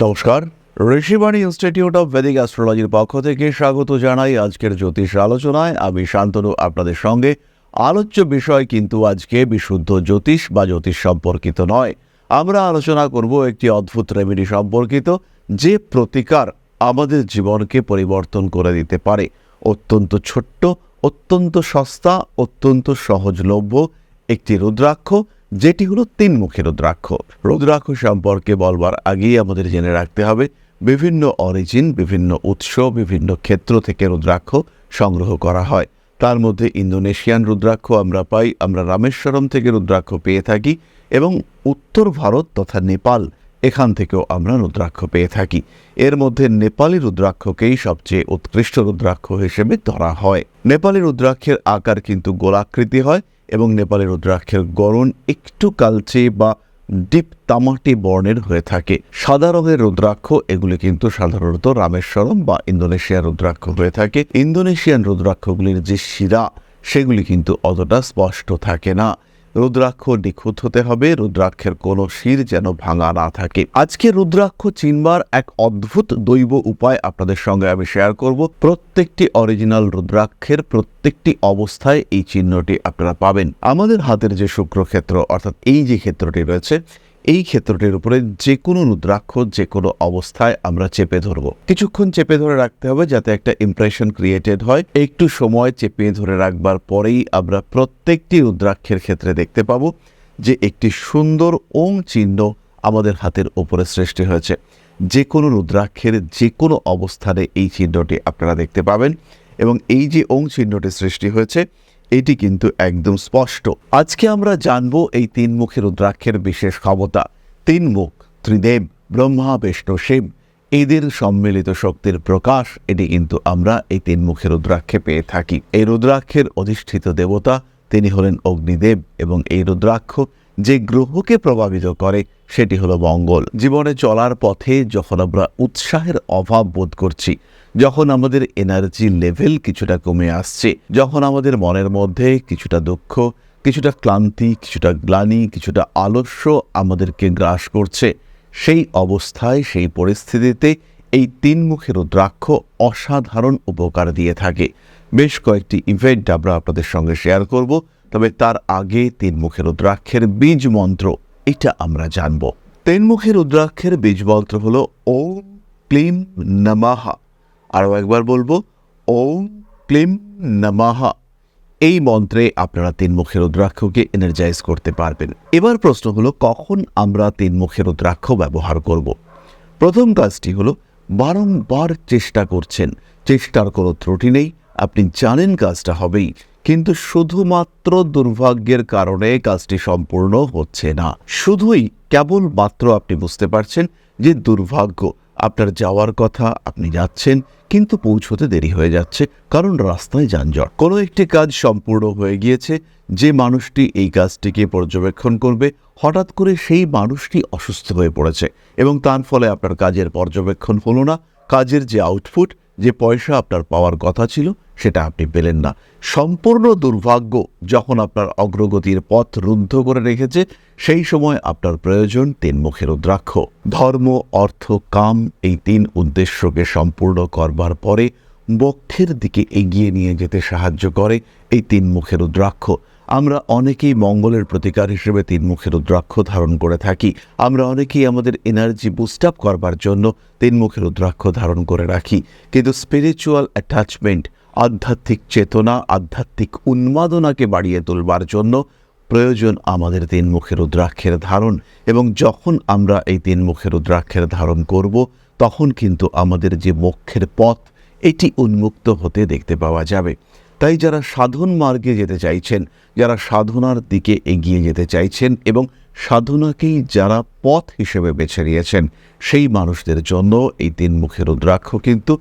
নমস্কার। Rishibani institute of Vedic অ্যাস্ট্রোলজির পক্ষ থেকে স্বাগত জানাই আজকের জ্যোতিষ আলোচনায়। আমি শান্তনু, আপনাদের সঙ্গে। আলোচ্য বিষয় কিন্তু আজকে বিশুদ্ধ জ্যোতিষ বা জ্যোতিষ সম্পর্কিত নয়। আমরা আলোচনা করব একটি অদ্ভুত রেমেডি সম্পর্কিত, যে প্রতিকার আমাদের জীবনকে পরিবর্তন করে দিতে পারে। অত্যন্ত ছোট্ট, অত্যন্ত সস্তা, অত্যন্ত সহজলভ্য একটি রুদ্রাক্ষ যেটি হলো তিনমুখী রুদ্রাক্ষ। রুদ্রাক্ষ সম্পর্কে বলবার আগেই আমাদের জেনে রাখতে হবে, বিভিন্ন অরিজিন বিভিন্ন উৎস, বিভিন্ন ক্ষেত্র থেকে রুদ্রাক্ষ সংগ্রহ করা হয়। তার মধ্যে ইন্দোনেশিয়ান রুদ্রাক্ষ আমরা পাই, আমরা রামেশ্বরম থেকে রুদ্রাক্ষ পেয়ে থাকি এবং উত্তর ভারত তথা নেপাল, এখান থেকেও আমরা রুদ্রাক্ষ পেয়ে থাকি। এর মধ্যে নেপালি রুদ্রাক্ষকেই সবচেয়ে উৎকৃষ্ট রুদ্রাক্ষ হিসেবে ধরা হয়। নেপালি রুদ্রাক্ষের আকার কিন্তু গোলাকৃতি হয় এবং নেপালের রুদ্রাক্ষের গরণ একটু কালচে বা ডিপ তামাটি বর্ণের হয়ে থাকে। সাদা রঙের রুদ্রাক্ষ, এগুলি কিন্তু সাধারণত রামেশ্বরম বা ইন্দোনেশিয়ার রুদ্রাক্ষ হয়ে থাকে। ইন্দোনেশিয়ান রুদ্রাক্ষগুলির যে শিরা, সেগুলি কিন্তু অতটা স্পষ্ট থাকে না। রুদ্রাক্ষ নিখুঁত হতে হবে, রুদ্রাক্ষের কোনো শির যেন ভাঙা না থাকে। আজকে রুদ্রাক্ষ চিনবার এক অদ্ভুত দৈব উপায় আপনাদের সঙ্গে আমি শেয়ার করব। প্রত্যেকটি অরিজিনাল রুদ্রাক্ষের প্রত্যেকটি অবস্থায় এই চিহ্নটি আপনারা পাবেন। আমাদের হাতের যে শুক্রক্ষেত্র, অর্থাৎ এই যে ক্ষেত্রটি রয়েছে এই ক্ষেত্রটির উপরে যে কোনো রুদ্রাক্ষ যে কোনো অবস্থায় আমরা চেপে ধরব। কিছুক্ষণ চেপে ধরে রাখতে হবে যাতে একটা ইমপ্রেশন ক্রিয়েটেড হয়। একটু সময় চেপে ধরে রাখবার পরেই আমরা প্রত্যেকটি রুদ্রাক্ষের ক্ষেত্রে দেখতে পাব যে একটি সুন্দর ওং চিহ্ন আমাদের হাতের ওপরে সৃষ্টি হয়েছে। যে কোনো রুদ্রাক্ষের যে কোনো অবস্থানে এই চিহ্নটি আপনারা দেখতে পাবেন এবং এই যে ওং চিহ্নটি সৃষ্টি হয়েছে এটি কিন্তু একদম স্পষ্ট। আজকে আমরা জানব এই তিন মুখের রুদ্রাক্ষের বিশেষ ক্ষমতা। তিন মুখ, ত্রিদেব, ব্রহ্মা বিষ্ণু শিব। এদের সম্মিলিত শক্তির প্রকাশ, এটি কিন্তু আমরা এই তিন মুখের রুদ্রাক্ষে পেয়ে থাকি। এই রুদ্রাক্ষের অধিষ্ঠিত দেবতা তিনি হলেন অগ্নিদেব এবং এই রুদ্রাক্ষ যে গ্রহকে প্রভাবিত করে সেটি হলো মঙ্গল। জীবনে চলার পথে যখন আমরা উৎসাহের অভাব বোধ করছি, যখন আমাদের এনার্জি লেভেল কিছুটা কমে আসছে, যখন আমাদের মনের মধ্যে কিছুটা দুঃখ, কিছুটা ক্লান্তি, কিছুটা গ্লানি, কিছুটা আলস্য আমাদেরকে গ্রাস করছে, সেই অবস্থায়, সেই পরিস্থিতিতে এই তিন মুখের রুদ্রাক্ষ অসাধারণ উপকার দিয়ে থাকে। বেশ কয়েকটি ইভেন্ট আমরা আপনাদের সঙ্গে শেয়ার করব, তবে তার আগে তিন মুখের রুদ্রাক্ষের বীজ মন্ত্র এটা আমরা জানব। তিন মুখের রুদ্রাক্ষের বীজ মন্ত্র হলো ওম ক্লিম নমাহা আরও একবার বলব, ওম ক্লিম নমাহা এই মন্ত্রে আপনারা তিন মুখের রুদ্রাক্ষকে এনার্জাইজ করতে পারবেন। এবার প্রশ্ন হলো, কখন আমরা তিন মুখের রুদ্রাক্ষ ব্যবহার করব? প্রথম কাজটি হলো, বারংবার চেষ্টা করছেন। চেষ্টার কোনো ত্রুটি নেই। আপনি জানেন কাজটা হবেই। কিন্তু শুধুমাত্র দুর্ভাগ্যের কারণে কাজটি সম্পূর্ণ হচ্ছে না। শুধুই কেবলমাত্র আপনি বুঝতে পারছেন যে দুর্ভাগ্য, আপনার যাওয়ার কথা, আপনি যাচ্ছেন, কিন্তু পৌঁছতে দেরি হয়ে যাচ্ছে, কারণ রাস্তায় যানজট। কোনো একটি কাজ সম্পূর্ণ হয়ে গিয়েছে, যে মানুষটি এই কাজটিকে পর্যবেক্ষণ করবে, হঠাৎ করে সেই মানুষটি অসুস্থ হয়ে পড়েছে, এবং তার ফলে আপনার কাজের পর্যবেক্ষণ হলো না, কাজের যে আউটপুট যে পয়সা আপনার পাওয়ার কথা ছিল, সেটা আপনি পেলেন না। সম্পূর্ণ দুর্ভাগ্য যখন আপনার অগ্রগতির পথ রুদ্ধ করে রেখেছে, সেই সময় আপনার প্রয়োজন তিন মুখের রুদ্রাক্ষ। ধর্ম, অর্থ, কাম এই তিন উদ্দেশ্যকে সম্পূর্ণ করবার পরে বক্ষের দিকে এগিয়ে নিয়ে যেতে সাহায্য করে এই তিন মুখের রুদ্রাক্ষ। আমরা অনেকেই মঙ্গলের প্রতিকার হিসেবে তিন মুখের রুদ্রাক্ষ ধারণ করে থাকি। আমরা অনেকেই আমাদের এনার্জি বুস্ট আপ করবার জন্য তিন মুখের রুদ্রাক্ষ ধারণ করে রাখি। কিন্তু স্পিরিচুয়াল অ্যাটাচমেন্ট আধ্যাত্মিক চেতনা, আধ্যাত্মিক উন্মাদনাকে বাড়িয়ে তোলবার জন্য প্রয়োজন আমাদের তিন মুখের রুদ্রাক্ষের ধারণ। এবং যখন আমরা এই তিন মুখের রুদ্রাক্ষের ধারণ করব, তখন কিন্তু আমাদের যে মোক্ষের পথ, এটি উন্মুক্ত হতে দেখতে পাওয়া যাবে। তাই যারা সাধন মার্গে যেতে চাইছেন, যারা সাধনার দিকে এগিয়ে যেতে চাইছেন এবং সাধনাকেই যারা পথ হিসেবে বেছে নিয়েছেন, সেই মানুষদের জন্য এই তিন মুখের রুদ্রাক্ষ কিন্তু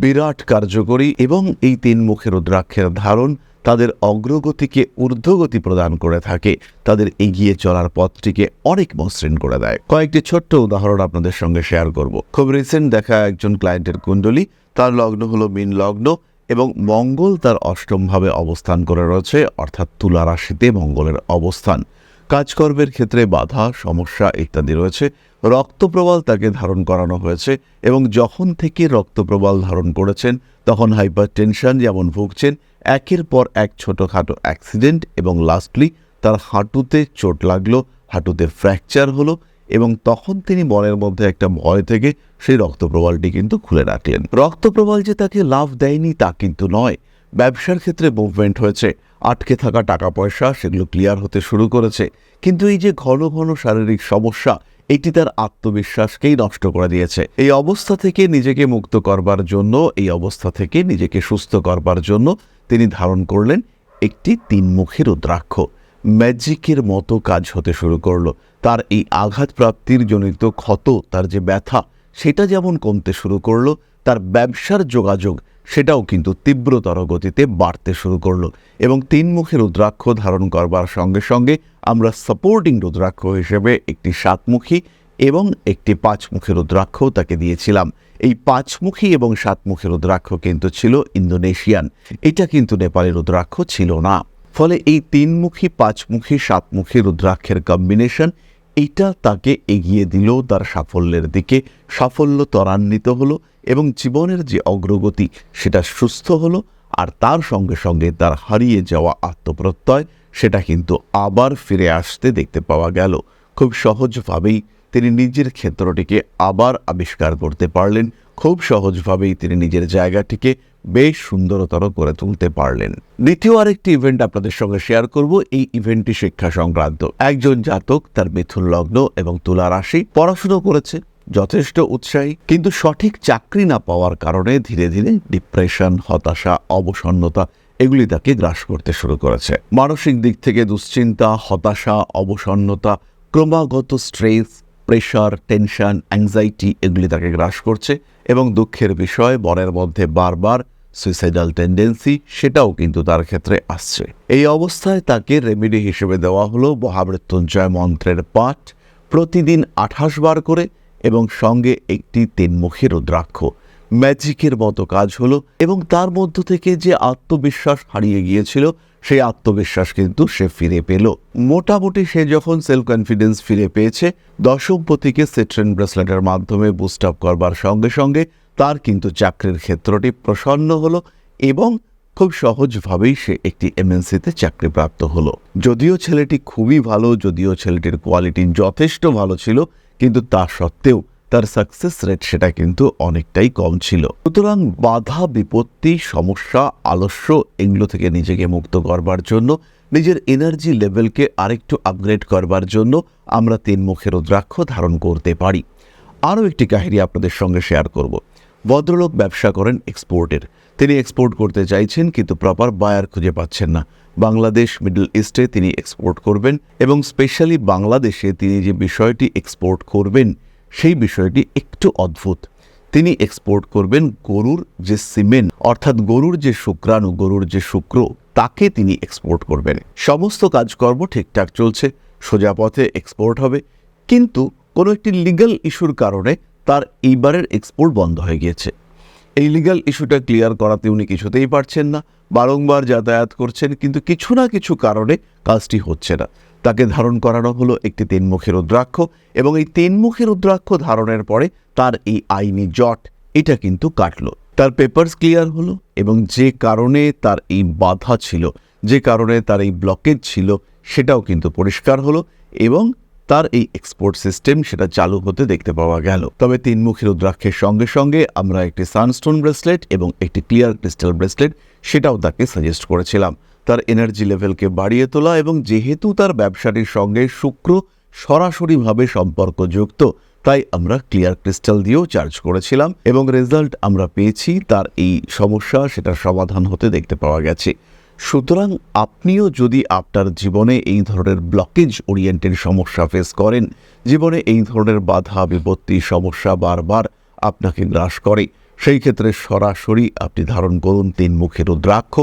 বিরাট কার্যকরী এবং এই তিন মুখের রুদ্রাক্ষের ধারণ তাদের অগ্রগতিকে ঊর্ধ্বগতি প্রদান করে থাকে। তাদের এগিয়ে চলার পথটিকে অনেক মসৃণ করে দেয়। কয়েকটি ছোট্ট উদাহরণ আপনাদের সঙ্গে শেয়ার করব। খুব রিসেন্ট দেখা একজন ক্লায়েন্টের কুণ্ডলী, তার লগ্ন হলো মিন লগ্ন। এবং মঙ্গল তার অষ্টমভাবে অবস্থান করে রয়েছে, অর্থাৎ তুলা রাশিতে মঙ্গলের অবস্থান। কাজকর্মের ক্ষেত্রে বাধা, সমস্যা ইত্যাদি রয়েছে। রক্তপ্রবাল তাকে ধারণ করানো হয়েছে এবং যখন থেকে রক্তপ্রবাল ধারণ করেছেন, তখন হাইপার টেনশন যেমন ভুগছেন, একের পর এক ছোটোখাটো অ্যাক্সিডেন্ট এবং লাস্টলি তার হাঁটুতে চোট লাগল, হাঁটুতে ফ্র্যাকচার হলো এবং তখন তিনি মনের মধ্যে একটা ভয় থেকে সেই রক্তপ্রবালটি কিন্তু খুলে রাখলেন। রক্তপ্রবাল যে তাকে লাভ দেয়নি তা কিন্তু নয়। ব্যবসার ক্ষেত্রে মুভমেন্ট হয়েছে, আটকে থাকা টাকা পয়সা সেগুলো ক্লিয়ার হতে শুরু করেছে। কিন্তু এই যে ঘন ঘন শারীরিক সমস্যা, এটি তার আত্মবিশ্বাসকেই নষ্ট করে দিয়েছে। এই অবস্থা থেকে নিজেকে মুক্ত করবার জন্য, এই অবস্থা থেকে নিজেকে সুস্থ করবার জন্য তিনি ধারণ করলেন একটি তিনমুখী রুদ্রাক্ষ। ম্যাজিকের মতো কাজ হতে শুরু করল। তার এই আঘাত প্রাপ্তির জনিত ক্ষত, তার যে ব্যথা, সেটা যেমন কমতে শুরু করল, তার ব্যবসার যোগাযোগ, সেটাও কিন্তু তীব্রতর গতিতে বাড়তে শুরু করল। এবং তিনমুখী রুদ্রাক্ষ ধারণ করবার সঙ্গে সঙ্গে আমরা সাপোর্টিং রুদ্রাক্ষ হিসেবে একটি সাতমুখী এবং একটি পাঁচমুখী রুদ্রাক্ষ তাকে দিয়েছিলাম। এই পাঁচমুখী এবং সাতমুখী রুদ্রাক্ষ কিন্তু ছিল ইন্দোনেশিয়ান। এটা কিন্তু নেপালি রুদ্রাক্ষ ছিল না। ফলে এই তিনমুখী, পাঁচমুখী, সাতমুখী রুদ্রাক্ষের কম্বিনেশন এইটা তাকে এগিয়ে দিল, তার সাফল্যের দিকে। সাফল্য ত্বরান্বিত হলো এবং জীবনের যে অগ্রগতি, সেটা সুস্থ হলো আর তার সঙ্গে সঙ্গে তার হারিয়ে যাওয়া আত্মপ্রত্যয়, সেটা কিন্তু আবার ফিরে আসতে দেখতে পাওয়া গেল। খুব সহজভাবেই তিনি নিজের ক্ষেত্রটিকে আবার আবিষ্কার করতে পারলেন। খুব সহজভাবেই তিনি নিজের জায়গাটিকে বেশ সুন্দরতর করে তুলতে পারলেন। দ্বিতীয় আরেকটি ইভেন্ট আপনাদের সঙ্গে শেয়ার করব, এই ইভেন্টটি শিক্ষা সংক্রান্ত। একজন জাতক তার মিথুন লগ্ন এবং তুলা রাশি পড়াশুনো করেছে, যথেষ্ট উৎসাহী, কিন্তু সঠিক চাকরি না পাওয়ার কারণে ধীরে ধীরে ডিপ্রেশন হতাশা, অবসন্নতা এগুলি তাকে গ্রাস করতে শুরু করেছে। মানসিক দিক থেকে দুশ্চিন্তা, হতাশা, অবসন্নতা, ক্রমাগত স্ট্রেস প্রেশার, টেনশন, অ্যাংজাইটি এগুলি তাকে গ্রাস করছে এবং দুঃখের বিষয়, বরের মধ্যে বারবার সুইসাইডাল টেন্ডেন্সি সেটাও কিন্তু তার ক্ষেত্রে আসছে। এই অবস্থায় তাকে রেমেডি হিসেবে দেওয়া হলো মহামৃত্যুঞ্জয় মন্ত্রের পাঠ, প্রতিদিন আঠাশ বার করে এবং সঙ্গে একটি তিনমুখী রুদ্রাক্ষ। ম্যাজিকের মতো কাজ হলো এবং তার মধ্য থেকে যে আত্মবিশ্বাস হারিয়ে গিয়েছিল, সেই আত্মবিশ্বাস কিন্তু সে ফিরে পেল। মোটামুটি সে যখন সেলফ কনফিডেন্স ফিরে পেয়েছে দশমপতিকে সেট্রেন ব্রেসলেটের মাধ্যমে বুস্ট আপ করবার সঙ্গে সঙ্গে তার কিন্তু চাকরির ক্ষেত্রটি প্রসন্ন হলো এবং খুব সহজভাবেই সে একটি এমএনসিতে চাকরিপ্রাপ্ত হলো। যদিও ছেলেটি খুবই ভালো, যদিও ছেলেটির কোয়ালিটি যথেষ্ট ভালো ছিল, কিন্তু তা সত্ত্বেও তার সাকসেস রেট সেটা কিন্তু অনেকটাই কম ছিল। সুতরাং বাধা, বিপত্তি, সমস্যা, আলস্য এগুলো থেকে নিজেকে মুক্ত করবার জন্য, নিজের এনার্জি লেভেলকে আরেকটু আপগ্রেড করবার জন্য আমরা তিন মুখের রুদ্রাক্ষ ধারণ করতে পারি। আরও একটি কাহিনী আপনাদের সঙ্গে শেয়ার করব। ভদ্রলোক ব্যবসা করেন এক্সপোর্টের তিনি এক্সপোর্ট করতে চাইছেন কিন্তু প্রপার বায়ার খুঁজে পাচ্ছেন না। বাংলাদেশ মিডল ইস্টে তিনি এক্সপোর্ট করবেন এবং স্পেশালি বাংলাদেশে তিনি যে বিষয়টি এক্সপোর্ট করবেন সেই বিষয়টি একটু অদ্ভুত। তিনি এক্সপোর্ট করবেন গরুর যে সিমেন্ট, অর্থাৎ গরুর যে শুক্রাণু, গরুর যে শুক্র, তাকে তিনি এক্সপোর্ট করবেন। সমস্ত কাজকর্ম ঠিকঠাক চলছে, সোজা পথে এক্সপোর্ট হবে, কিন্তু কোনো একটি লিগ্যাল ইস্যুর কারণে তার এইবারের এক্সপোর্ট বন্ধ হয়ে গিয়েছে। এই লিগ্যাল ইস্যুটা ক্লিয়ার করাতে উনি কিছুতেই পারছেন না, বারংবার যাতায়াত করছেন, কিন্তু কিছু না কিছু কারণে কাজটি হচ্ছে না। তাকে ধারণ করানো হলো একটি তিনমুখী রুদ্রাক্ষ এবং এই তিনমুখী রুদ্রাক্ষ ধারণের পরে তার এই আইনি জট এটা কিন্তু কাটল। তার পেপারস ক্লিয়ার হলো এবং যে কারণে তার এই বাধা ছিল, যে কারণে তার এই ব্লকেজ ছিল সেটাও কিন্তু পরিষ্কার হলো এবং তার এই এক্সপোর্ট সিস্টেম সেটা চালু হতে দেখতে পাওয়া গেল। তবে তিনমুখী রুদ্রাক্ষের সঙ্গে সঙ্গে আমরা একটি সানস্টোন ব্রেসলেট এবং একটি ক্লিয়ার ক্রিস্টাল ব্রেসলেট সেটাও তাকে সাজেস্ট করেছিলাম। তার এনার্জি লেভেলকে বাড়িয়ে তোলা এবং যেহেতু তার ব্যবসাটির সঙ্গে শুক্র সরাসরিভাবে সম্পর্কযুক্ত, তাই আমরা ক্লিয়ার ক্রিস্টাল দিয়েও চার্জ করেছিলাম এবং রেজাল্ট আমরা পেয়েছি, তার এই সমস্যা সেটার সমাধান হতে দেখতে পাওয়া গেছে। সুতরাং আপনিও যদি আপনার জীবনে এই ধরনের ব্লকেজ ওরিয়েন্টেড সমস্যা ফেস করেন, জীবনে এই ধরনের বাধা, বিপত্তি, সমস্যা বারবার আপনাকে গ্রাস করে, সেই ক্ষেত্রে সরাসরি আপনি ধারণ করুন তিন মুখের রুদ্রাক্ষ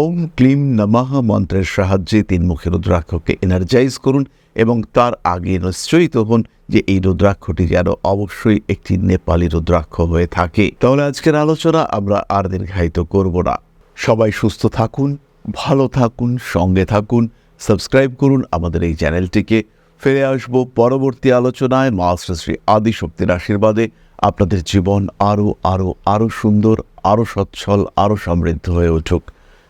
ওম ক্লিম নমঃ মন্ত্রের সাহায্যে তিন মুখের রুদ্রাক্ষকে এনার্জাইজ করুন এবং তার আগে নিশ্চয়িত হন যে এই রুদ্রাক্ষটি যেন অবশ্যই একটি নেপালি রুদ্রাক্ষ হয়ে থাকে। তাহলে আজকের আলোচনা আমরা আর দীর্ঘায়িত করব না। সবাই সুস্থ থাকুন, ভালো থাকুন, সঙ্গে থাকুন, সাবস্ক্রাইব করুন আমাদের এই চ্যানেলটিকে। ফিরে আসব পরবর্তী আলোচনায়। মাস্টার শ্রী আদিশক্তির আশীর্বাদে আপনাদের জীবন আরও আরও আরও সুন্দর আরও সচ্ছল আরও সমৃদ্ধ হয়ে উঠুক।